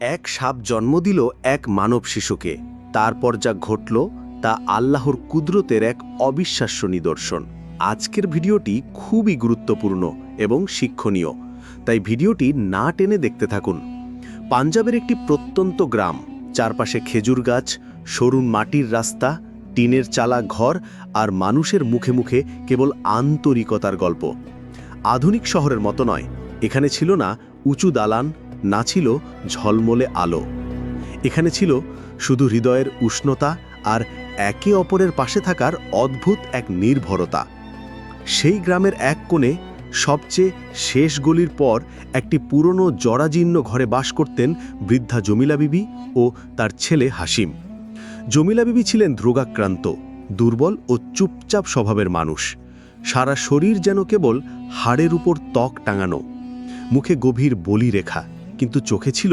এক সাপ জন্ম দিল এক মানব শিশুকে। তারপর যা ঘটল তা আল্লাহর কুদরতের এক অবিশ্বাস্য নিদর্শন। আজকের ভিডিওটি খুবই গুরুত্বপূর্ণ এবং শিক্ষণীয়, তাই ভিডিওটি না টেনে দেখতে থাকুন। পাঞ্জাবের একটি প্রত্যন্ত গ্রাম, চারপাশে খেজুর গাছ সরুন মাটির রাস্তা, টিনের চালা ঘর আর মানুষের মুখে মুখে কেবল আন্তরিকতার গল্প। আধুনিক শহরের মতো নয়, এখানে ছিল না উঁচু দালান না ছিল ঝলমলে আলো। এখানে ছিল শুধু হৃদয়ের উষ্ণতা আর একে অপরের পাশে থাকার অদ্ভুত এক নির্ভরতা। সেই গ্রামের এক কোণে সবচেয়ে শেষ গলির পর একটি পুরনো জরাজীর্ণ ঘরে বাস করতেন বৃদ্ধা জমিলা বিবি ও তার ছেলে হাসিম। জমিলা বিবি ছিলেন রোগাক্রান্ত দুর্বল ও চুপচাপ স্বভাবের মানুষ। সারা শরীর যেন কেবল হাড়ের উপর ত্বক টাঙানো, মুখে গভীর বলি রেখা কিন্তু চোখে ছিল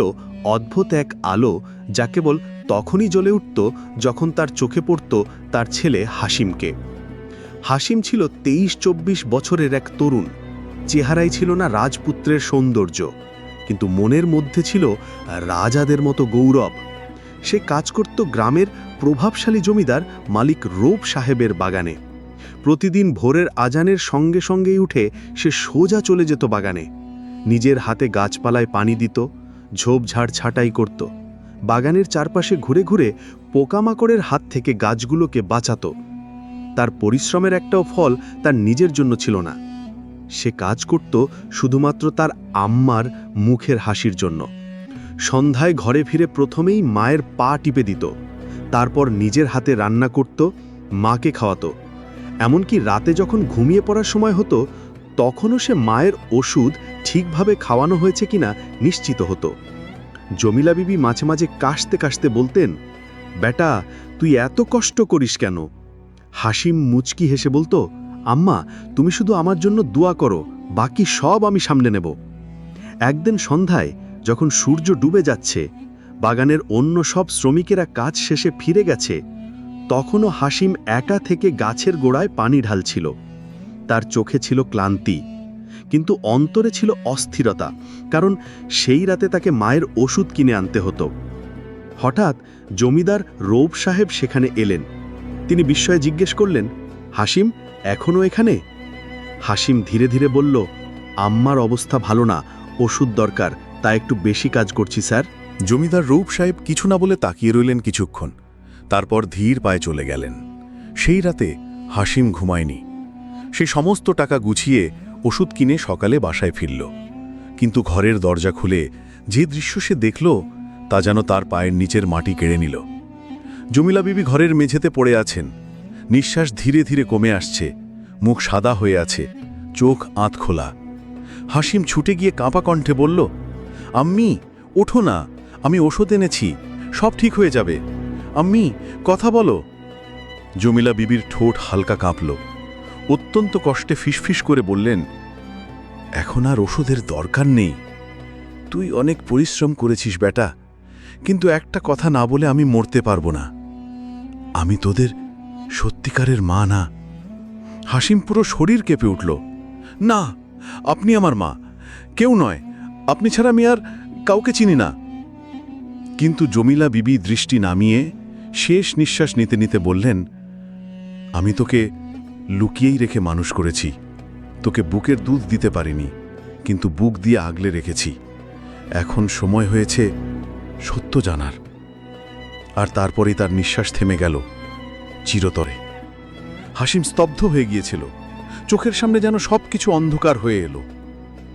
অদ্ভুত এক আলো যা কেবল তখনই জ্বলে উঠত যখন তার চোখে পড়ত তার ছেলে হাসিমকে। হাসিম ছিল তেইশ চব্বিশ বছরের এক তরুণ। চেহারাই ছিল না রাজপুত্রের সৌন্দর্য, কিন্তু মনের মধ্যে ছিল রাজাদের মতো গৌরব। সে কাজ করত গ্রামের প্রভাবশালী জমিদার মালিক রূপ সাহেবের বাগানে। প্রতিদিন ভোরের আজানের সঙ্গে সঙ্গেই উঠে সে সোজা চলে যেত বাগানে। নিজের হাতে গাছপালায় পানি দিত ঝোপঝাড় ছাঁটাই করত। বাগানের চারপাশে ঘুরে ঘুরে পোকামাকড়ের হাত থেকে গাছগুলোকে বাঁচাতো। তার পরিশ্রমের একটাও ফল তার নিজের জন্য ছিল না। সে কাজ করত শুধুমাত্র তার আম্মার মুখের হাসির জন্য। সন্ধ্যায় ঘরে ফিরে প্রথমেই মায়ের পা টিপে দিত। তারপর নিজের হাতে রান্না করত, মাকে খাওয়াতো। এমনকি রাতে যখন ঘুমিয়ে পড়ার সময় হতো তখনও সে মায়ের ওষুধ ঠিকভাবে খাওয়ানো হয়েছে কিনা নিশ্চিত হতো। জমিলা বিবি মাঝে মাঝে কাশতে কাশতে বলতেন, বেটা, তুই এত কষ্ট করিস কেন? হাসিম মুচকি হেসে বলতো, আম্মা, তুমি শুধু আমার জন্য দোয়া করো, বাকি সব আমি সামনে নেব। একদিন সন্ধ্যায় যখন সূর্য ডুবে যাচ্ছে, বাগানের অন্য সব শ্রমিকেরা কাজ শেষে ফিরে গেছে, তখনও হাসিম একা থেকে গাছের গোড়ায় পানি ঢালছিল। তার চোখে ছিল ক্লান্তি, কিন্তু অন্তরে ছিল অস্থিরতা, কারণ সেই রাতে তাকে মায়ের ওষুধ কিনে আনতে হতো। হঠাৎ জমিদার রৌব সাহেব সেখানে এলেন। তিনি বিস্ময়ে জিজ্ঞেস করলেন হাসিম এখনও এখানে? হাসিম ধীরে ধীরে বলল, আম্মার অবস্থা ভালো না, ওষুধ দরকার, তা একটু বেশি কাজ করছি, স্যার। জমিদার রূপ সাহেব কিছু না বলে তাকিয়ে রইলেন কিছুক্ষণ, তারপর ধীর পায়ে চলে গেলেন। সেই রাতে হাসিম ঘুমায়নি। সে সমস্ত টাকা গুছিয়ে ওষুধ কিনে সকালে বাসায় ফিরল। কিন্তু ঘরের দরজা খুলে যে দৃশ্য সে দেখল, তা যেন তার পায়ের নিচের মাটি কেড়ে নিল। জমিলা বিবি ঘরের মেঝেতে পড়ে আছেন। নিঃশ্বাস ধীরে ধীরে কমে আসছে। মুখ সাদা হয়ে আছে। চোখ আঁত খোলা। হাসিম ছুটে গিয়ে কাঁপা কণ্ঠে বলল, আম্মি, ওঠো না। আমি ওষুধ এনেছি। সব ঠিক হয়ে যাবে। আম্মি, কথা বলো। জমিলা বিবির ঠোঁট হালকা কাঁপল। অত্যন্ত কষ্টে ফিসফিস করে বললেন, এখন আর ওষুধের দরকার নেই। তুই অনেক পরিশ্রম করেছিস বেটা, কিন্তু একটা কথা না বলে আমি মরতে পারব না। আমি তোদের সত্যিকারের মা না। হাসিম পুরো শরীর কেঁপে উঠল, না, আপনি আমার মা। কেউ নয়, আপনি ছাড়া আমি আর কাউকে চিনি না। কিন্তু জমিলা বিবি দৃষ্টি নামিয়ে শেষ নিঃশ্বাস নিতে নিতে বললেন, আমি তোকে লুকিয়েই রেখে মানুষ করেছি। তোকে বুকের দুধ দিতে পারিনি, কিন্তু বুক দিয়ে আগলে রেখেছি। এখন সময় হয়েছে সত্য জানার। আর তারপরেই তার নিঃশ্বাস থেমে গেল চিরতরে। হাসিম স্তব্ধ হয়ে গিয়েছিল। চোখের সামনে যেন সব কিছু অন্ধকার হয়ে এলো।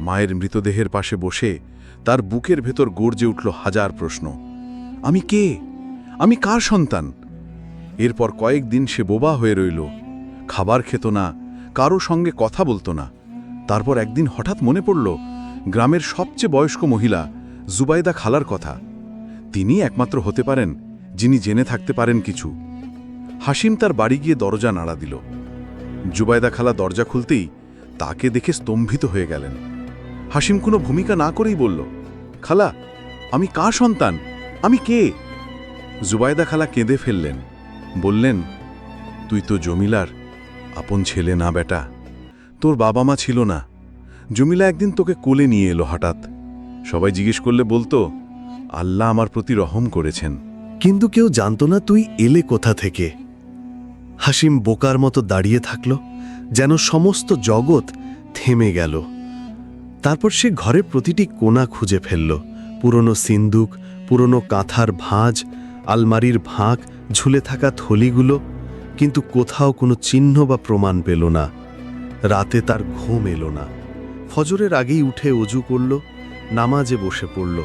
মায়ের মৃতদেহের পাশে বসে তার বুকের ভেতর গর্জে উঠল হাজার প্রশ্ন। আমি কে? আমি কার সন্তান? এরপর কয়েকদিন সে বোবা হয়ে রইল। খাবার খেত না, কারও সঙ্গে কথা বলতো না। তারপর একদিন হঠাৎ মনে পড়ল, গ্রামের সবচেয়ে বয়স্ক মহিলা জুবাইদা খালার কথা। তিনি একমাত্র হতে পারেন যিনি জেনে থাকতে পারেন কিছু। হাসিম তার বাড়ি গিয়ে দরজা নাড়া দিল। জুবাইদা খালা দরজা খুলতেই তাকে দেখে স্তম্ভিত হয়ে গেলেন। হাসিম কোনো ভূমিকা না করেই বলল, খালা, আমি কার সন্তান? আমি কে? জুবাইদা খালা কেঁদে ফেললেন। বললেন, তুই তো জমিলার আপন ছেলে না বেটা। তোর বাবা মা ছিল না। জমিলা একদিন তোকে কোলে নিয়ে এলো হঠাৎ। সবাই জিজ্ঞেস করলে বলতো, আল্লাহ আমার প্রতি রহম করেছেন। কিন্তু কেউ জানতো না তুই এলে কোথা থেকে। হাসিম বোকার মতো দাঁড়িয়ে থাকল, যেন সমস্ত জগৎ থেমে গেল। তারপর সে ঘরের প্রতিটি কোণা খুঁজে ফেলল। পুরনো সিন্দুক, পুরনো কাঁথার ভাঁজ, আলমারির ভাঁক, ঝুলে থাকা থলিগুলো কিন্তু কোথাও কোনো চিহ্ন বা প্রমাণ পেল না। রাতে তার ঘুম এলো না। ফজরের আগেই উঠে অজু করল, নামাজে বসে পড়ল।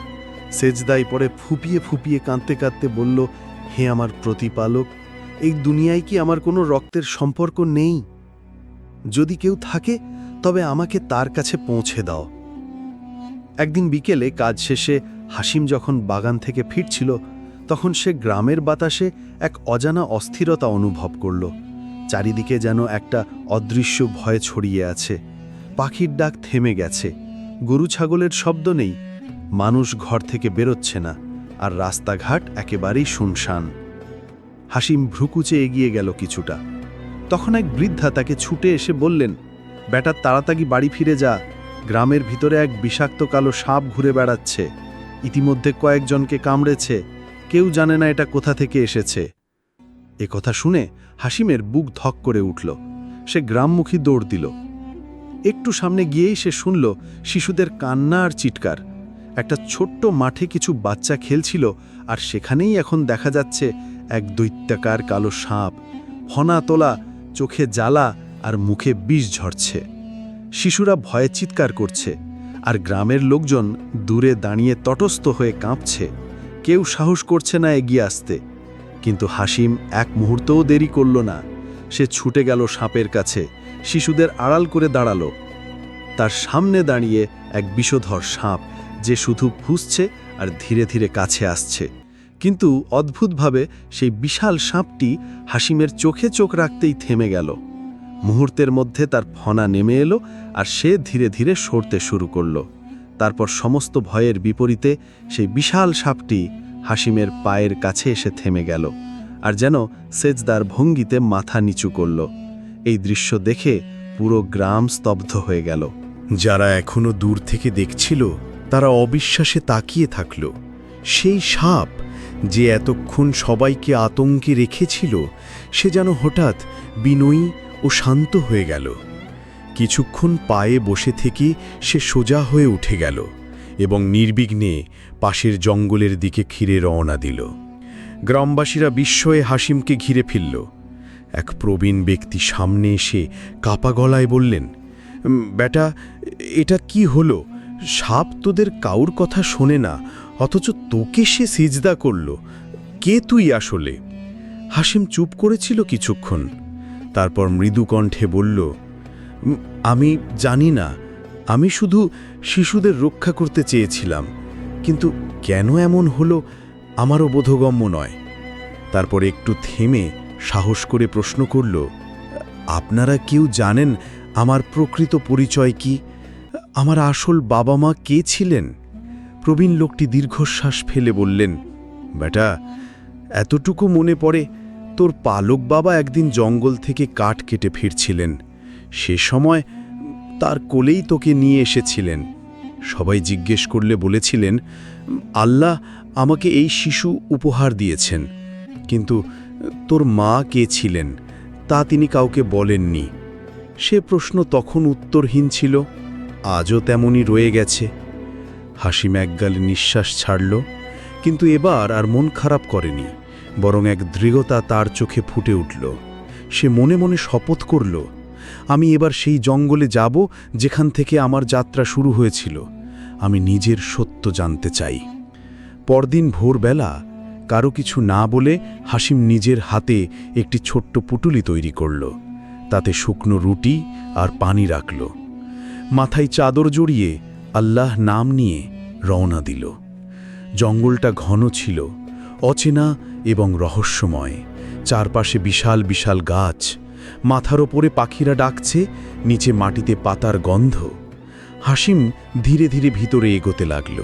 সেজদাই পরে ফুপিয়ে ফুপিয়ে কাঁদতে কাঁদতে বলল, হে আমার প্রতিপালক, এই দুনিয়ায় কি আমার কোনো রক্তের সম্পর্ক নেই? যদি কেউ থাকে, তবে আমাকে তার কাছে পৌঁছে দাও। একদিন বিকেলে কাজ শেষে হাসিম যখন বাগান থেকে ফিরছিল তখন সে গ্রামের বাতাসে এক অজানা অস্থিরতা অনুভব করল। চারিদিকে যেন একটা অদৃশ্য ভয় ছড়িয়ে আছে। পাখির ডাক থেমে গেছে। গরু ছাগলের শব্দ নেই। মানুষ ঘর থেকে বেরোচ্ছে না আর রাস্তাঘাট একেবারেই শুনশান। হাসিম ভ্রুকুচে এগিয়ে গেল কিছুটা। তখন এক বৃদ্ধা তাকে ছুটে এসে বললেন বেটার তাড়াতাড়ি বাড়ি ফিরে যা। গ্রামের ভিতরে এক বিষাক্ত কালো সাপ ঘুরে বেড়াচ্ছে। ইতিমধ্যে কয়েকজনকে কামড়েছে। কেউ জানে না এটা কোথা থেকে এসেছে। এ কথা শুনে হাসিমের বুক ধক করে উঠল। সে গ্রামমুখী দৌড় দিল। একটু সামনে গিয়েই সে শুনল শিশুদের কান্না আর চিৎকার। একটা ছোট্ট মাঠে কিছু বাচ্চা খেলছিল আর সেখানেই এখন দেখা যাচ্ছে এক দৈত্যাকার কালো সাপ। ফনা তোলা, চোখে জ্বালা আর মুখে বিষ ঝরছে। শিশুরা ভয়ে চিৎকার করছে আর গ্রামের লোকজন দূরে দাঁড়িয়ে তটস্থ হয়ে কাঁপছে। কেউ সাহস করছে না এগিয়ে আসতে। কিন্তু হাসিম এক মুহূর্তও দেরি করল না। সে ছুটে গেল সাপের কাছে। শিশুদের আড়াল করে দাঁড়াল। তার সামনে দাঁড়িয়ে এক বিষধর সাপ, যে শুধু ফুসছে আর ধীরে ধীরে কাছে আসছে। কিন্তু অদ্ভুতভাবে সেই বিশাল সাপটি হাসিমের চোখে চোখ রাখতেই থেমে গেল। মুহূর্তের মধ্যে তার ফনা নেমে এলো আর সে ধীরে ধীরে সরতে শুরু করল। তারপর সমস্ত ভয়ের বিপরীতে সেই বিশাল সাপটি হাসিমের পায়ের কাছে এসে থেমে গেল আর যেন সেজদার ভঙ্গিতে মাথা নিচু করল। এই দৃশ্য দেখে পুরো গ্রাম স্তব্ধ হয়ে গেল। যারা এখনও দূর থেকে দেখছিল, তারা অবিশ্বাসে তাকিয়ে থাকল। সেই সাপ যে এতক্ষণ সবাইকে আতঙ্কে রেখেছিল, সে যেন হঠাৎ বিনয়ী ও শান্ত হয়ে গেল। কিছুক্ষণ পায়ে বসে থেকে সে সোজা হয়ে উঠে গেল এবং নির্বিঘ্নে পাশের জঙ্গলের দিকে ঘিরে রওনা দিল। গ্রামবাসীরা বিস্ময়ে হাসিমকে ঘিরে ফিরল। এক প্রবীণ ব্যক্তি সামনে এসে কাপা গলায় বললেন বেটা এটা কি হলো? সাপ তোদের কাউর কথা শোনে না অথচ তোকে সে সিজদা করল। কে তুই আসলে? হাসিম চুপ করেছিল কিছুক্ষণ। তারপর মৃদু কণ্ঠে বলল "উম, আমি জানি না। আমি শুধু শিশুদের রক্ষা করতে চেয়েছিলাম। কিন্তু কেন এমন হলো আমারও বোধগম্য নয়। তারপর একটু থেমে সাহস করে প্রশ্ন করল, আপনারা কেউ জানেন আমার প্রকৃত পরিচয় কি? আমার আসল বাবা মা কে ছিলেন? প্রবীণ লোকটি দীর্ঘশ্বাস ফেলে বললেন, বেটা, এতটুকু মনে পড়ে তোর পালক বাবা একদিন জঙ্গল থেকে কাঠ কেটে ফিরছিলেন। সে সময় তার কোলেই তোকে নিয়ে এসেছিলেন। সবাই জিজ্ঞেস করলে বলেছিলেন, আল্লাহ আমাকে এই শিশু উপহার দিয়েছেন, কিন্তু তোর মা কে ছিলেন তা তিনি কাউকে বলেননি। সে প্রশ্ন তখন উত্তরহীন ছিল, আজও তেমনই রয়ে গেছে। হাসিম একগালে নিঃশ্বাস ছাড়ল, কিন্তু এবার আর মন খারাপ করেনি, বরং এক দৃঢ়তা তার চোখে ফুটে উঠল। সে মনে মনে শপথ করল আমি এবার সেই জঙ্গলে যাব যেখান থেকে আমার যাত্রা শুরু হয়েছিল। আমি নিজের সত্য জানতে চাই। পরদিন ভোরবেলা কারও কিছু না বলে হাসিম নিজের হাতে একটি ছোট্ট পুটুলি তৈরি করল। তাতে শুকনো রুটি আর পানি রাখল। মাথায় চাদর জড়িয়ে আল্লাহ নাম নিয়ে রওনা দিল। জঙ্গলটা ঘন ছিল, অচেনা এবং রহস্যময়। চারপাশে বিশাল বিশাল গাছ মাথার ওপরে পাখিরা ডাকছে, নিচে মাটিতে পাতার গন্ধ। হাসিম ধীরে ধীরে ভিতরে এগোতে লাগল।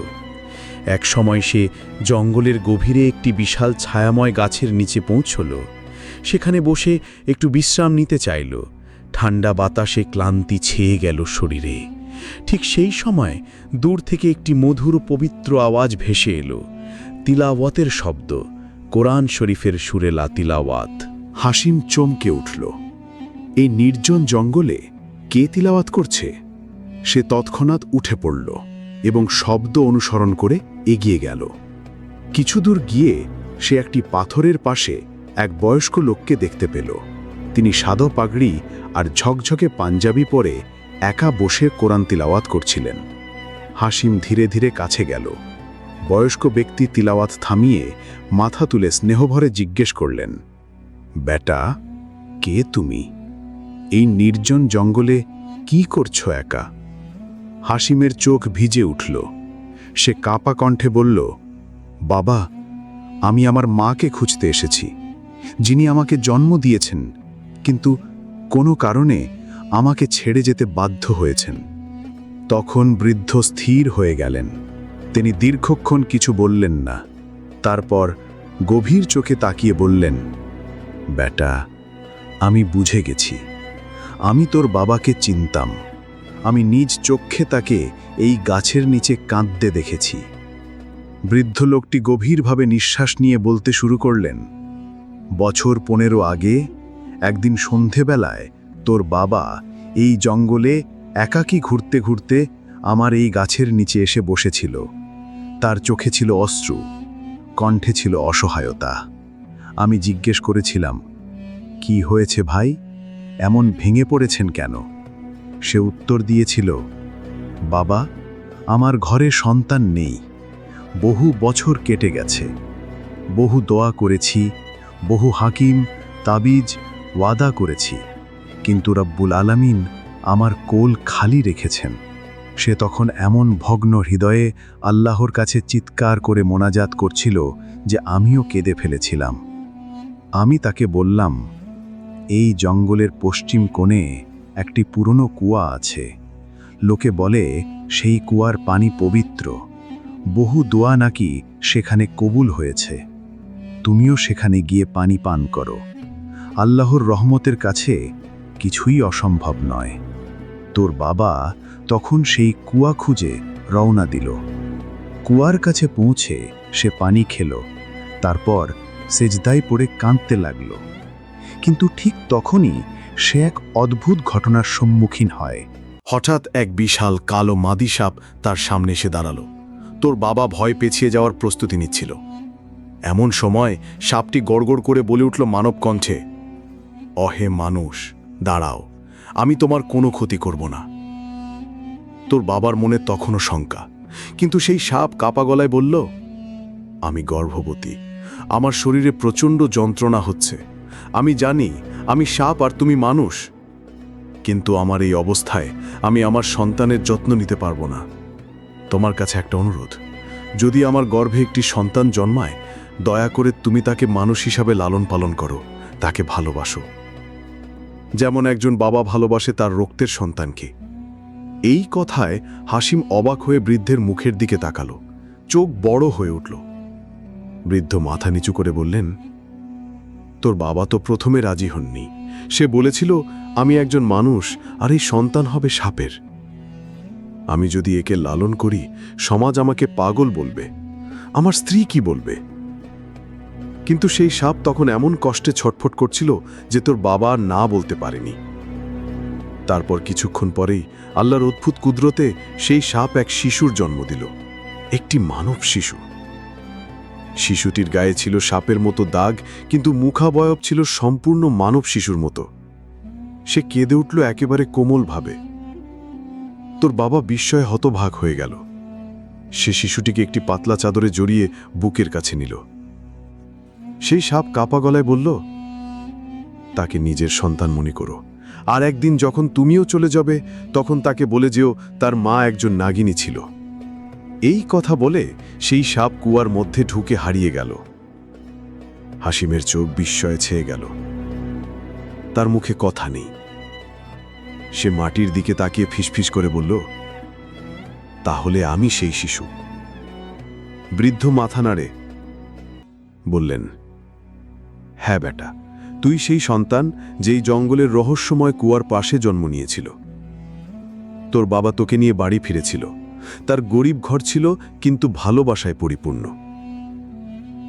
এক সময় সে জঙ্গলের গভীরে একটি বিশাল ছায়াময় গাছের নিচে পৌঁছল। সেখানে বসে একটু বিশ্রাম নিতে চাইল। ঠান্ডা বাতাসে ক্লান্তি ছেয়ে গেল শরীরে। ঠিক সেই সময় দূর থেকে একটি মধুর পবিত্র আওয়াজ ভেসে এলো। তিলাওয়াতের শব্দ, কোরআন শরীফের সুরেলা তিলাওয়াত। হাসিম চমকে উঠল। এই নির্জন জঙ্গলে কে তিলাওয়াত করছে? সে তৎক্ষণাৎ উঠে পড়ল এবং শব্দ অনুসরণ করে এগিয়ে গেল। কিছু দূর গিয়ে সে একটি পাথরের পাশে এক বয়স্ক লোককে দেখতে পেল। তিনি সাদো পাগড়ি আর ঝকঝকে পাঞ্জাবি পরে একা বসে কোরআন তিলাওয়াত করছিলেন। হাসিম ধীরে ধীরে কাছে গেল। বয়স্ক ব্যক্তি তিলাওয়াত থামিয়ে মাথা তুলে স্নেহভরে জিজ্ঞেস করলেন, বেটা, কে তুমি? এই নির্জন জঙ্গলে কি করছ একা? হাসিমের চোখ ভিজে উঠল। সে কাপা কণ্ঠে বলল, বাবা, আমি আমার মাকে খুঁজতে এসেছি। যিনি আমাকে জন্ম দিয়েছেন, কিন্তু কোনো কারণে আমাকে ছেড়ে যেতে বাধ্য হয়েছেন। তখন বৃদ্ধ স্থির হয়ে গেলেন। তিনি দীর্ঘক্ষণ কিছু বললেন না। তারপর গভীর চোখে তাকিয়ে বললেন, বেটা, আমি বুঝে গেছি। আমি তোর বাবাকে চিনতাম। আমি নিজ চক্ষে তাকে এই গাছের নিচে কাঁদতে দেখেছি। বৃদ্ধ লোকটি গভীরভাবে নিঃশ্বাস নিয়ে বলতে শুরু করলেন, বছর পনেরো আগে, একদিন সন্ধেবেলায়, তোর বাবা এই জঙ্গলে একাকী ঘুরতে ঘুরতে আমার এই গাছের নিচে এসে বসেছিল। তার চোখে ছিল অশ্রু, কণ্ঠে ছিল অসহায়তা। আমি জিজ্ঞেস করেছিলাম, কি হয়েছে ভাই? এমন ভেঙে পড়েছেন কেন? সে উত্তর দিয়েছিল, বাবা, আমার ঘরে সন্তান নেই। বহু বছর কেটে গেছে। বহু দোয়া করেছি, বহু হাকিম, তাবিজ, ওয়াদা করেছি। কিন্তু রব্বুল আলামিন আমার কোল খালি রেখেছেন। সে তখন এমন ভগ্ন হৃদয়ে আল্লাহর কাছে চিৎকার করে মোনাজাত করছিল যে আমিও কেঁদে ফেলেছিলাম। আমি তাকে বললাম এই জঙ্গলের পশ্চিম কোণে একটি পুরনো কুয়া আছে। লোকে বলে, সেই কুয়ার পানি পবিত্র। বহু দোয়া নাকি সেখানে কবুল হয়েছে। তুমিও সেখানে গিয়ে পানি পান করো। আল্লাহর রহমতের কাছে কিছুই অসম্ভব নয়। তোর বাবা তখন সেই কুয়া খুঁজে রওনা দিল। কুয়ার কাছে পৌঁছে সে পানি খেল। তারপর সেজদায় পড়ে কাঁদতে লাগল। কিন্তু ঠিক তখনই সে এক অদ্ভুত ঘটনার সম্মুখীন হয়। হঠাৎ এক বিশাল কালো মাদি সাপ তার সামনে এসে দাঁড়াল। তোর বাবা ভয় পেছিয়ে যাওয়ার প্রস্তুতি নিচ্ছিল। এমন সময় সাপটি গড়গড় করে বলে উঠল, মানব কণ্ঠে, অহে মানুষ, দাঁড়াও, আমি তোমার কোনো ক্ষতি করব না। তোর বাবার মনে তখনও শঙ্কা, কিন্তু সেই সাপ কাপা গলায় বলল, আমি গর্ভবতী, আমার শরীরে প্রচণ্ড যন্ত্রণা হচ্ছে আমি জানি, আমি সাপ আর তুমি মানুষ। কিন্তু আমার এই অবস্থায় আমি আমার সন্তানের যত্ন নিতে পারব না। তোমার কাছে একটা অনুরোধ। যদি আমার গর্ভে একটি সন্তান জন্মায়, দয়া করে তুমি তাকে মানুষ হিসাবে লালন পালন করো, তাকে ভালোবাসো। যেমন একজন বাবা ভালোবাসে তার রক্তের সন্তানকে। এই কথায় হাসিম অবাক হয়ে বৃদ্ধের মুখের দিকে তাকালো। চোখ বড় হয়ে উঠল। বৃদ্ধ মাথা নিচু করে বললেন তোর বাবা তো প্রথমে রাজি হননি। সে বলেছিল, আমি একজন মানুষ, আর এই সন্তান হবে সাপের। আমি যদি একে লালন করি, সমাজ আমাকে পাগল বলবে। আমার স্ত্রী কি বলবে? কিন্তু সেই সাপ তখন এমন কষ্টে ছটফট করছিল যে তোর বাবা না বলতে পারেনি। তারপর কিছুক্ষণ পরেই আল্লাহর অদ্ভুত কুদরতে সেই সাপ এক শিশুর জন্ম দিল। একটি মানব শিশু। শিশুটির গায়ে ছিল সাপের মতো দাগ, কিন্তু মুখাবয়ব ছিল সম্পূর্ণ মানব শিশুর মতো। সে কেঁদে উঠল একেবারে কোমলভাবে। তোর বাবা বিস্ময়ে হতভাগ হয়ে গেল। সে শিশুটিকে একটি পাতলা চাদরে জড়িয়ে বুকের কাছে নিল। সেই সাপ কাপা গলায় বলল, তাকে নিজের সন্তান মনে করো। আর একদিন যখন তুমিও চলে যাবে, তখন তাকে বলে যেও তার মা একজন নাগিনী ছিল। এই কথা বলে সেই সাপ কুয়ার মধ্যে ঢুকে হারিয়ে গেল। হাসিমের চোখ বিস্ময়ে ছেয়ে গেল। তার মুখে কথা নেই। সে মাটির দিকে তাকিয়ে ফিসফিস করে বলল, তাহলে আমি সেই শিশু। বৃদ্ধ মাথা নাড়ে। বললেন হ্যাঁ বেটা, তুই সেই সন্তান যেই জঙ্গলের রহস্যময় কুয়ার পাশে জন্ম নিয়েছিল। তোর বাবা তোকে নিয়ে বাড়ি ফিরেছিল। তার গরিব ঘর ছিল কিন্তু ভালোবাসায় পরিপূর্ণ।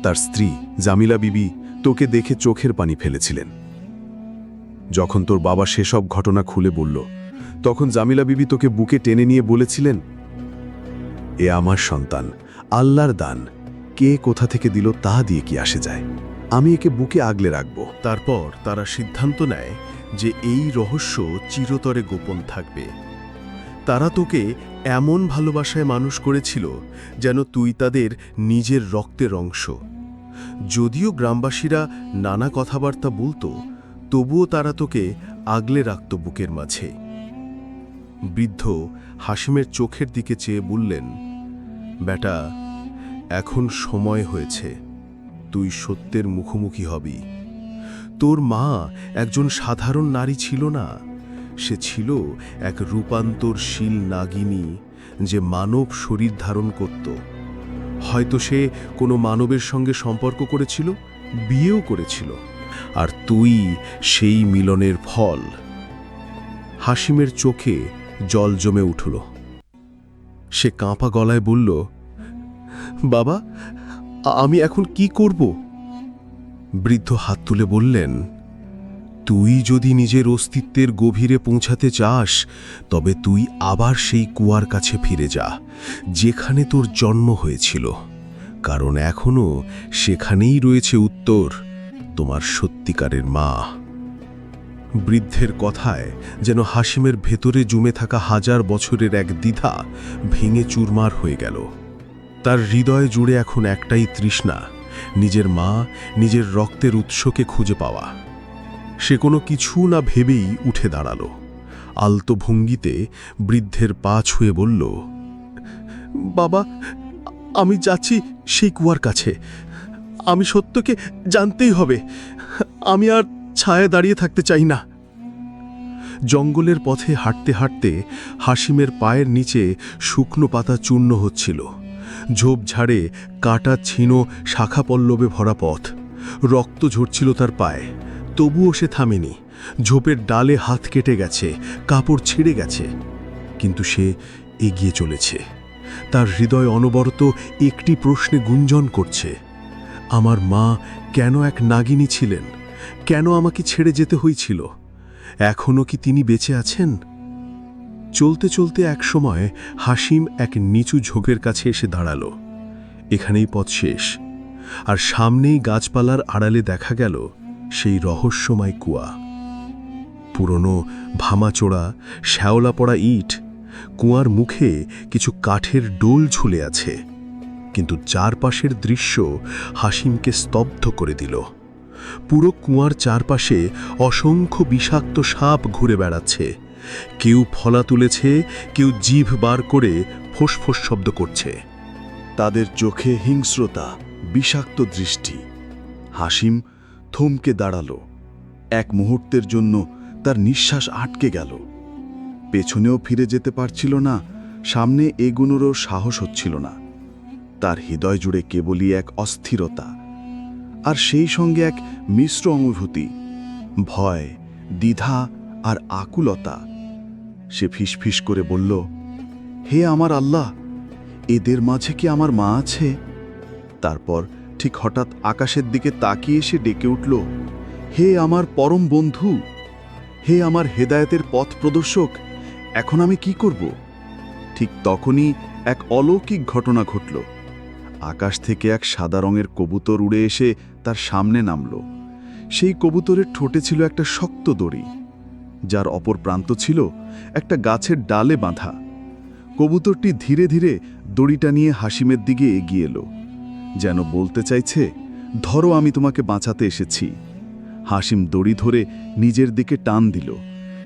তার স্ত্রী জামিলা বিবি তোকে দেখে চোখের পানি ফেলেছিলেন। যখন তোর বাবা সেসব ঘটনা খুলে বলল, তখন জামিলা বিবি তোকে বুকে টেনে নিয়ে বলেছিলেন, এ আমার সন্তান, আল্লাহর দান। কে কোথা থেকে দিল তা দিয়ে কি আসে যায়। আমি একে বুকে আগলে রাখব। তারপর তারা সিদ্ধান্ত নেয় যে এই রহস্য চিরতরে গোপন থাকবে। তারা তোকে এমন ভালোবাসায় মানুষ করেছিল যেন তুই তাদের নিজের রক্তের অংশ। যদিও গ্রামবাসীরা নানা কথাবার্তা বলতো, তবুও তারা তোকে আগলে রাখত বুকের মাঝে। বৃদ্ধ হাসিমের চোখের দিকে চেয়ে বললেন, বেটা, এখন সময় হয়েছে, তুই সত্যের মুখোমুখি হবি। তোর মা একজন সাধারণ নারী ছিল না সে ছিল এক রূপান্তরশীল নাগিনী যে মানব শরীর ধারণ করত। হয়তো সে কোনো মানবের সঙ্গে সম্পর্ক করেছিল, বিয়েও করেছিল, আর তুই সেই মিলনের ফল। হাসিমের চোখে জল জমে উঠল। সে কাঁপা গলায় বলল, বাবা আমি এখন কি করব? বৃদ্ধ হাত তুলে বললেন তুই যদি নিজের অস্তিত্বের গভীরে পৌঁছাতে চাস, তবে তুই আবার সেই কুয়ার কাছে ফিরে যা, যেখানে তোর জন্ম হয়েছিল। কারণ এখনও সেখানেই রয়েছে উত্তর, তোমার সত্যিকারের মা। বৃদ্ধের কথায় যেন হাসিমের ভেতরে জমে থাকা হাজার বছরের এক দ্বিধা ভেঙে চুরমার হয়ে গেল। তার হৃদয় জুড়ে এখন একটাই তৃষ্ণা, নিজের মা নিজের রক্তের উৎসকে খুঁজে পাওয়া। সে কোনো কিছু না ভেবেই উঠে দাঁড়াল। আলতো ভঙ্গিতে বৃদ্ধের পা ছুঁয়ে বলল, বাবা, আমি যাচ্ছি সেই কুয়ার কাছে। আমি সত্যকে জানতেই হবে। আমি আর ছায়া দাঁড়িয়ে থাকতে চাই না। জঙ্গলের পথে হাঁটতে হাঁটতে হাসিমের পায়ের নিচে শুকনো পাতা চূর্ণ হচ্ছিল। ঝোপঝাড়ে কাটা ছিনো শাখা পল্লবে ভরা পথ। রক্ত ঝরছিল তার পায়ে। তবুও সে থামেনি। ঝোপের ডালে হাত কেটে গেছে, কাপড় ছিঁড়ে গেছে, কিন্তু সে এগিয়ে চলেছে। তার হৃদয় অনবরত একটি প্রশ্নে গুঞ্জন করছে, আমার মা কেন এক নাগিনী ছিলেন? কেন আমাকে ছেড়ে যেতে হয়েছিল এখনও কি তিনি বেঁচে আছেন? চলতে চলতে এক সময় হাসিম এক নিচু ঝোঁকের কাছে এসে দাঁড়াল। এখানেই পথ শেষ, আর সামনেই গাছপালার আড়ালে দেখা গেল সেই রহস্যময় কুয়া। পুরনো ভামাচোড়া শ্যাওলা পড়া ইট, কুয়ার মুখে কিছু কাঠের ডোল ঝুলে আছে, কিন্তু চারপাশের দৃশ্য হাসিমকে স্তব্ধ করে দিল। পুরো কুয়ার চারপাশে অসংখ্য বিষাক্ত সাপ ঘুরে বেড়াচ্ছে। কেউ ফলা তুলেছে, কেউ জিভ বার করে ফোঁস শব্দ করছে। তাদের চোখে হিংস্রতা, বিষাক্ত দৃষ্টি। হাসিম থমকে দাঁড়াল। এক মুহূর্তের জন্য তার নিঃশ্বাস আটকে গেল। পেছনেও ফিরে যেতে পারছিল না, সামনে এগুনোরও সাহস হচ্ছিল না। তার হৃদয় জুড়ে কেবলই এক অস্থিরতা। আর সেই সঙ্গে এক মিশ্র অনুভূতি, ভয়, দ্বিধা আর আকুলতা। সে ফিসফিস করে বলল, হে আমার আল্লাহ, এদের মাঝে কি আমার মা আছে? তারপর ঠিক হঠাৎ আকাশের দিকে তাকিয়ে এসে ডেকে উঠল, হে আমার পরম বন্ধু! হে আমার হেদায়েতের পথ প্রদর্শক! এখন আমি কি করব? ঠিক তখনই এক অলৌকিক ঘটনা ঘটল। আকাশ থেকে এক সাদা রঙের কবুতর উড়ে এসে তার সামনে নামল। সেই কবুতরের ঠোঁটে ছিল একটা শক্ত দড়ি, যার অপর প্রান্ত ছিল একটা গাছের ডালে বাঁধা। কবুতরটি ধীরে ধীরে দড়িটা নিয়ে হাসিমের দিকে এগিয়ে এলো। যেন বলতে চাইছে, ধরো আমি তোমাকে বাঁচাতে এসেছি। হাসিম দড়ি ধরে নিজের দিকে টান দিল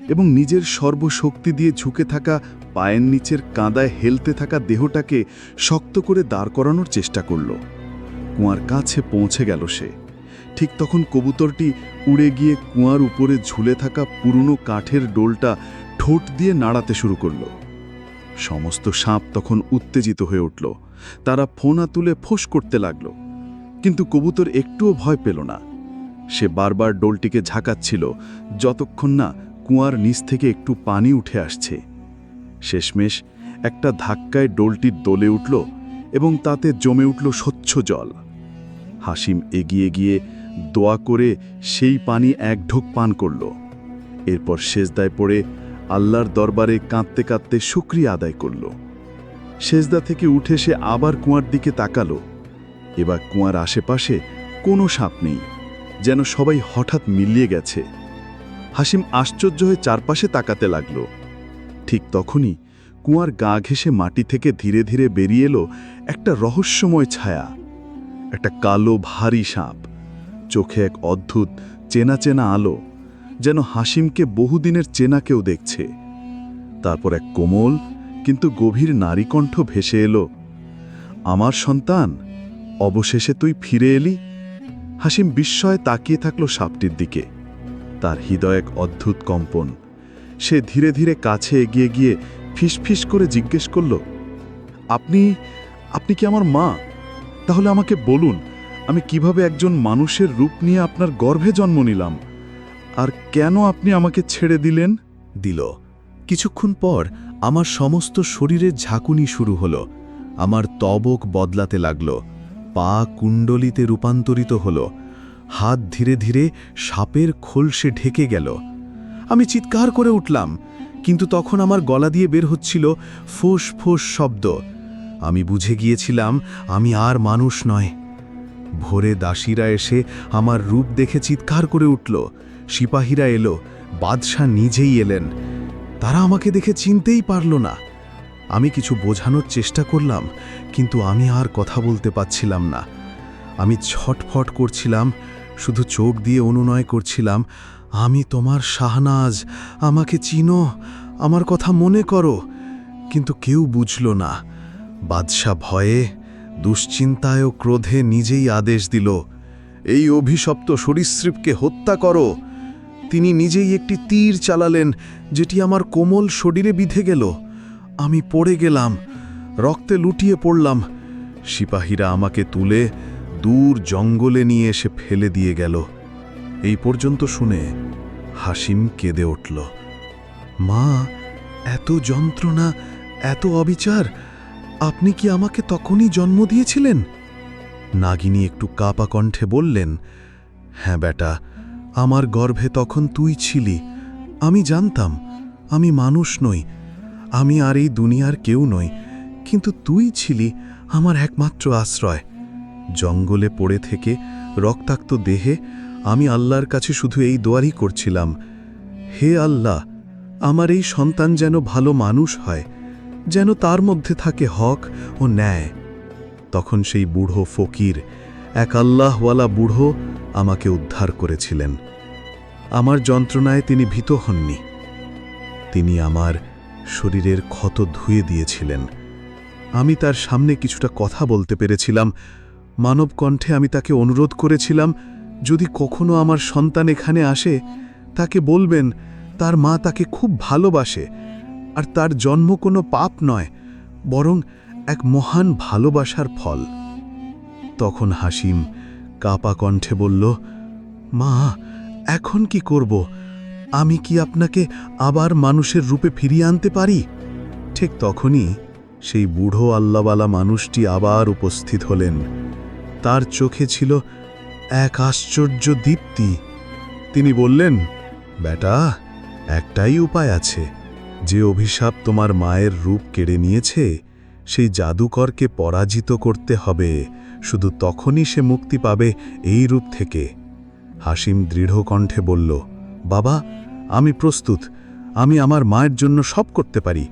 এবং নিজের সর্বশক্তি দিয়ে ঝুঁকে থাকা পায়ের নিচের কাঁদায় হেলতে থাকা দেহটাকে শক্ত করে দাঁড় করানোর চেষ্টা করল। কুয়ার কাছে পৌঁছে গেল সে। ঠিক তখন কবুতরটি উড়ে গিয়ে কুয়ার উপরে ঝুলে থাকা পুরনো কাঠের ডোলটা ঠোঁট দিয়ে নাড়াতে শুরু করল। সমস্ত সাপ তখন উত্তেজিত হয়ে উঠল। তারা ফোনা তুলে ফোঁস করতে লাগল। কিন্তু কবুতর একটুও ভয় পেল না। সে বারবার ডোলটিকে ঝাঁকাচ্ছিল, যতক্ষণ না কুয়ার নিচ থেকে একটু পানি উঠে আসছে। শেষমেশ একটা ধাক্কায় ডোলটির দোলে উঠল এবং তাতে জমে উঠল স্বচ্ছ জল। হাসিম এগিয়ে গিয়ে দোয়া করে সেই পানি এক ঢোক পান করল। এরপর সেজদায় পড়ে আল্লাহর দরবারে কাঁদতে কাঁদতে শুক্রিয়া আদায় করল। সেজদা থেকে উঠে সে আবার কুয়ার দিকে তাকালো। এবার কুয়ার আশেপাশে কোনো সাপ নেই, যেন সবাই হঠাৎ মিলিয়ে গেছে। হাসিম আশ্চর্য হয়ে চারপাশে তাকাতে লাগল। ঠিক তখনই কুয়ার গা ঘেঁষে মাটি থেকে ধীরে ধীরে বেরিয়ে এলো একটা রহস্যময় ছায়া। একটা কালো, ভারী সাপ। চোখে এক অদ্ভুত, চেনা চেনা আলো, যেন হাসিমকে বহুদিনের চেনা কেউ দেখছে। তারপর এক কোমল কিন্তু গভীর নারীকণ্ঠ ভেসে এলো, আমার সন্তান, অবশেষে তুই ফিরে এলি? হাসিম বিস্ময়ে তাকিয়ে থাকল সাপটির দিকে। তার হৃদয় এক অদ্ভুত কম্পন। সে ধীরে ধীরে কাছে এগিয়ে গিয়ে ফিসফিস করে জিজ্ঞেস করল, আপনি আপনি কি আমার মা? তাহলে আমাকে বলুন, আমি কীভাবে একজন মানুষের রূপ নিয়ে আপনার গর্ভে জন্ম নিলাম? আর কেন আপনি আমাকে ছেড়ে দিলেন? দিল। কিছুক্ষণ পর আমার সমস্ত শরীরের ঝাঁকুনি শুরু হলো। আমার তবক বদলাতে লাগল। পা কুণ্ডলিতে রূপান্তরিত হল। হাত ধীরে ধীরে সাপের খোলসে ঢেকে গেল। আমি চিৎকার করে উঠলাম, কিন্তু তখন আমার গলা দিয়ে বের হচ্ছিল ফোঁস ফোঁস শব্দ। আমি বুঝে গিয়েছিলাম, আমি আর মানুষ নয়। ভোরে দাসীরা এসে আমার রূপ দেখে চিৎকার করে উঠল। সিপাহীরা এলো, বাদশাহ নিজেই এলেন। তারা আমাকে দেখে চিনতেই পারল না। আমি কিছু বোঝানোর চেষ্টা করলাম, কিন্তু আমি আর কথা বলতে পারছিলাম না। আমি ছটফট করছিলাম, শুধু চোখ দিয়ে অনুনয় করছিলাম, আমি তোমার শাহনাজ, আমাকে চিনো, আমার কথা মনে করো। কিন্তু কেউ বুঝল না। বাদশাহ ভয়ে, দুশ্চিন্তায় ও ক্রোধে নিজেই আদেশ দিল, এই অভিশপ্ত সরীসৃপকে হত্যা করো। তিনি নিজেই একটি তীর চালালেন, যেটি আমার কোমল শরীরে বিধে গেল। আমি পড়ে গেলাম, রক্তে লুটিয়ে পড়লাম। সিপাহীরা আমাকে তুলে দূর জঙ্গলে নিয়ে এসে ফেলে দিয়ে গেল। এই পর্যন্ত শুনে হাসিম কেঁদে উঠল। মা, এত যন্ত্রণা, এত অবিচার, আপনি কি আমাকে তখনই জন্ম দিয়েছিলেন? নাগিনী একটু কাপা কণ্ঠে বললেন হ্যাঁ বেটা আমার গর্ভে তখন তুই ছিলি। আমি জানতাম, আমি মানুষ নই। আমি আর এই দুনিয়ার কেউ নই। কিন্তু তুই ছিলি আমার একমাত্র আশ্রয়। জঙ্গলে পড়ে থেকে রক্তাক্ত দেহে আমি আল্লাহর কাছে শুধু এই দোয়ারই করছিলাম, হে আল্লাহ, আমার এই সন্তান যেন ভালো মানুষ হয়, যেন তার মধ্যে থাকে হক ও ন্যায়। তখন সেই বুড়ো ফকির এক আল্লাহওয়ালা বুড়ো আমাকে উদ্ধার করেছিলেন। আমার যন্ত্রণায় তিনি ভীত হননি। তিনি আমার শরীরের ক্ষত ধুয়ে দিয়েছিলেন। আমি তার সামনে কিছুটা কথা বলতে পেরেছিলাম। মানব কণ্ঠে আমি তাকে অনুরোধ করেছিলাম, যদি কখনো আমার সন্তান এখানে আসে, তাকে বলবেন, তার মা তাকে খুব ভালোবাসে, আর তার জন্ম কোনো পাপ নয়, বরং এক মহান ভালোবাসার ফল। তখন হাসিম কাপা কণ্ঠে বলল, মা, এখন কি করব? আমি কি আপনাকে আবার মানুষের রূপে ফিরিয়ে আনতে পারি? ঠিক তখনই সেই বুড়ো আল্লাওয়ালা মানুষটি আবার উপস্থিত হলেন। তার চোখে ছিল এক আশ্চর্য দীপ্তি। তিনি বললেন, বেটা, একটাই উপায় আছে। যে অভিশাপ তোমার মায়ের রূপ কেড়ে নিয়েছে সেই জাদুকরকে পরাজিত করতে হবে, শুধু তখনই সে মুক্তি পাবে এই রূপ থেকে। হাসিম দৃঢ় কণ্ঠে বলল, বাবা, আমি প্রস্তুত। আমি আমার মায়ের জন্য সব করতে পারি।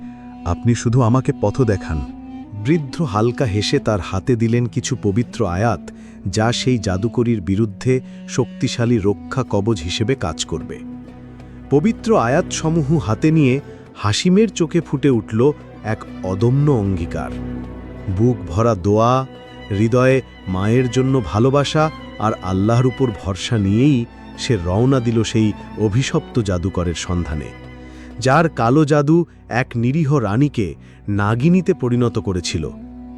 আপনি শুধু আমাকে পথ দেখান। বৃদ্ধ হালকা হেসে তার হাতে দিলেন কিছু পবিত্র আয়াত, যা সেই জাদুকরীর বিরুদ্ধে শক্তিশালী রক্ষা কবচ হিসেবে কাজ করবে। পবিত্র আয়াতসমূহ হাতে নিয়ে হাসিমের চোখে ফুটে উঠল এক অদম্য অঙ্গীকার। বুক ভরা দোয়া, হৃদয়ে মায়ের জন্য ভালোবাসা আর আল্লাহর উপর ভরসা নিয়েই সে রওনা দিল সেই অভিশপ্ত জাদুকরের সন্ধানে, যার কালো জাদু এক নিরীহ রানীকে নাগিনীতে পরিণত করেছিল।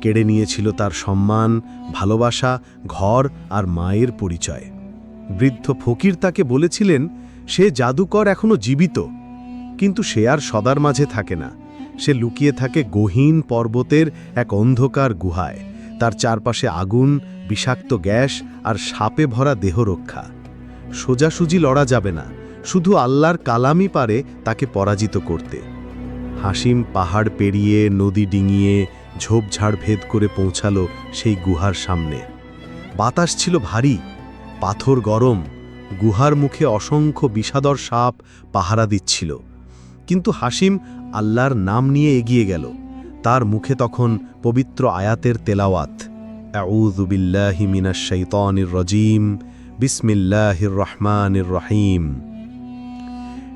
কেড়ে নিয়েছিল তার সম্মান, ভালোবাসা, ঘর আর মায়ের পরিচয়। বৃদ্ধ ফকির তাকে বলেছিলেন, সে জাদুকর এখনও জীবিত। কিন্তু সে আর সদার মাঝে থাকে না। সে লুকিয়ে থাকে গহীন পর্বতের এক অন্ধকার গুহায়। তার চারপাশে আগুন, বিষাক্ত গ্যাস আর সাপে ভরা দেহ রক্ষা। সোজাসুজি লড়া যাবে না, শুধু আল্লাহর কালামই পারে তাকে পরাজিত করতে। হাসিম পাহাড় পেরিয়ে, নদী ডিঙিয়ে, ঝোপঝাড় ভেদ করে পৌঁছালো সেই গুহার সামনে। বাতাস ছিল ভারী, পাথর গরম, গুহার মুখে অসংখ্য বিষাদর সাপ পাহারা দিচ্ছিল। কিন্তু হাসিম আল্লাহর নাম নিয়ে এগিয়ে গেল। তার মুখে তখন পবিত্র আয়াতের তেলাওয়াত। আউযু বিল্লাহি মিনাশ শাইতানির রজিম, বিসমিল্লাহির রহমানির রহিম।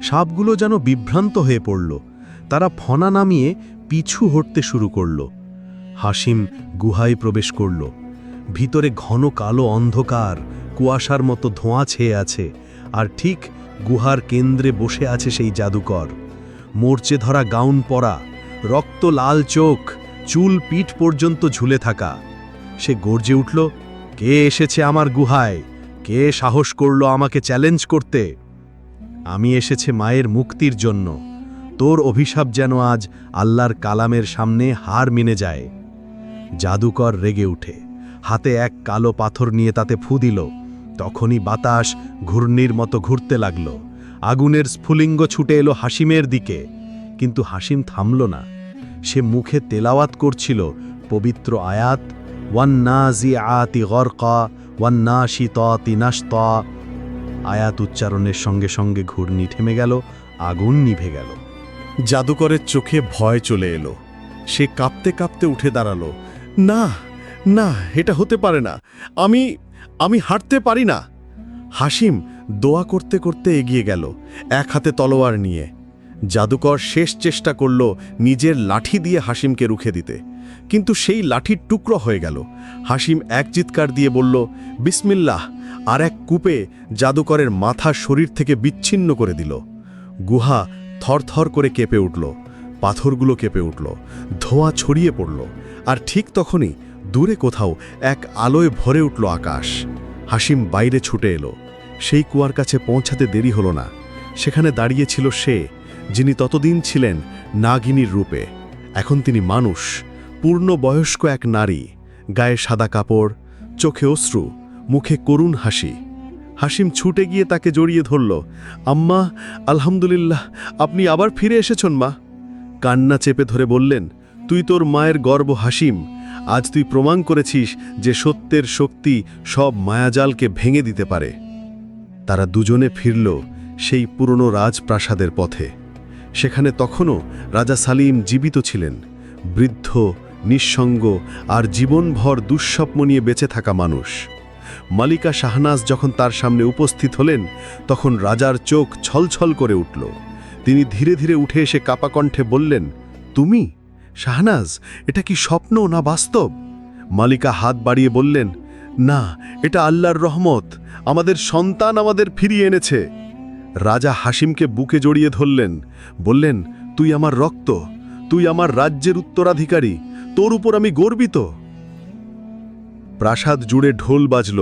সাপগুলো যেন বিভ্রান্ত হয়ে পড়ল। তারা ফনা নামিয়ে পিছু হটতে শুরু করল। হাসিম গুহায় প্রবেশ করল। ভিতরে ঘন কালো অন্ধকার, কুয়াশার মতো ধোঁয়া ছেয়ে আছে, আর ঠিক গুহার কেন্দ্রে বসে আছে সেই জাদুকর। মোর্চে ধরা গাউন পরা, রক্ত লাল চোখ, চুল পিঠ পর্যন্ত ঝুলে থাকা। সে গর্জে উঠল, কে এসেছে আমার গুহায়? কে সাহস করল আমাকে চ্যালেঞ্জ করতে? আমি এসেছে মায়ের মুক্তির জন্য। তোর অভিশাপ যেন আজ আল্লাহর কালামের সামনে হার মেনে যায়। জাদুকর রেগে উঠে, হাতে এক কালো পাথর নিয়ে তাতে ফু দিল। তখনই বাতাস ঘূর্ণির মতো ঘুরতে লাগল। আগুনের স্ফুলিঙ্গ ছুটে এলো হাসিমের দিকে, কিন্তু হাসিম থামল না। সে মুখে তেলাওয়াত করছিল পবিত্র আয়াত ওয়ান্নাজি আতি গরকা ওয়ান্নাশি তি নাশত। আয়াত উচ্চারণের সঙ্গে সঙ্গে ঘূর্ণি থেমে গেল, আগুন নিভে গেল। জাদুকরের চোখে ভয় চলে এলো। সে কাঁপতে কাঁপতে উঠে দাঁড়াল, না না, এটা হতে পারে না। আমি আমি হাঁটতে পারি না। হাসিম দোয়া করতে করতে এগিয়ে গেল, এক হাতে তলোয়ার নিয়ে। জাদুকর শেষ চেষ্টা করল নিজের লাঠি দিয়ে হাসিমকে রুখে দিতে। কিন্তু সেই লাঠির টুকরো হয়ে গেল। হাসিম এক চিৎকার দিয়ে বলল, বিসমিল্লাহ! আর এক কূপে জাদুকরের মাথা শরীর থেকে বিচ্ছিন্ন করে দিল। গুহা থরথর করে কেঁপে উঠল, পাথরগুলো কেঁপে উঠল, ধোঁয়া ছড়িয়ে পড়ল, আর ঠিক তখনই দূরে কোথাও এক আলোয় ভরে উঠল আকাশ। হাসিম বাইরে ছুটে এলো। সেই কুয়ার কাছে পৌঁছাতে দেরি হল না। সেখানে দাঁড়িয়েছিল সে, যিনি ততদিন ছিলেন নাগিনীর রূপে। এখন তিনি মানুষ, পূর্ণ বয়স্ক এক নারী, গায়ে সাদা কাপড়, চোখে অশ্রু, মুখে করুণ হাসি। হাসিম ছুটে গিয়ে তাকে জড়িয়ে ধরল, আম্মা, আলহামদুলিল্লাহ, আপনি আবার ফিরে এসেছন মা? কান্না চেপে ধরে বললেন, তুই তোর মায়ের গর্ব হাসিম, আজ তুই প্রমাণ করেছিস যে সত্যের শক্তি সব মায়াজালকে ভেঙে দিতে পারে। তারা দুজনে ফিরল সেই পুরনো রাজপ্রাসাদের পথে। সেখানে তখনও রাজা সালিম জীবিত ছিলেন, বৃদ্ধ, নিঃসঙ্গ আর জীবনভর দুঃস্বপ্ন নিয়ে বেঁচে থাকা মানুষ। মালিকা শাহনাজ যখন তার সামনে উপস্থিত হলেন, তখন রাজার চোখ ছলছল করে উঠল। তিনি ধীরে ধীরে উঠে এসে কাপাকণ্ঠে বললেন, তুমি? শাহনাজ, এটা কি স্বপ্ন না বাস্তব? মালিকা হাত বাড়িয়ে বললেন, না, এটা আল্লাহর রহমত। আমাদের সন্তান আমাদের ফিরিয়ে এনেছে। রাজা হাসিমকে বুকে জড়িয়ে ধরলেন, বললেন, তুই আমার রক্ত, তুই আমার রাজ্যের উত্তরাধিকারী, তোর উপর আমি গর্বিত। প্রাসাদ জুড়ে ঢোল বাজল,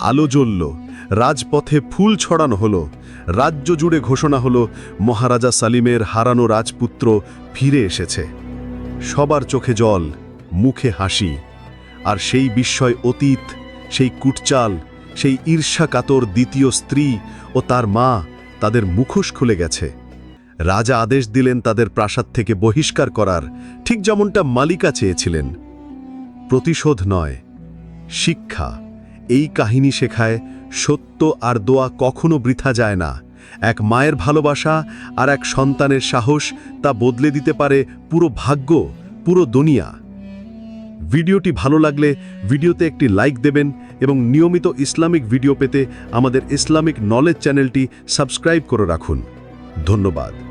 আলো জ্বলল, রাজপথে ফুল ছড়ানো হলো, রাজ্য জুড়ে ঘোষণা হলো, মহারাজা সালিমের হারানো রাজপুত্র ফিরে এসেছে। সবার চোখে জল, মুখে হাসি, আর সেই বিস্ময় অতীত, সেই কুটচাল সেই ঈর্ষা কাতর দ্বিতীয় স্ত্রী ও তার মা তাদের মুখোশ খুলে গেছে। রাজা আদেশ দিলেন তাদের প্রাসাদ থেকে বহিষ্কার করার, ঠিক যেমনটা মালিকা চেয়েছিলেন। প্রতিশোধ নয়, শিক্ষা। এই কাহিনী শেখায় সত্য আর দোয়া কখনো বৃথা যায় না। এক মায়ের ভালোবাসা আর এক সন্তানের সাহস তা বদলে দিতে পারে পুরো ভাগ্য, পুরো দুনিয়া। ভিডিওটি ভালো লাগলে ভিডিওতে একটি লাইক দেবেন এবং নিয়মিত ইসলামিক ভিডিও পেতে আমাদের ইসলামিক নলেজ চ্যানেলটি সাবস্ক্রাইব করে রাখুন। ধন্যবাদ।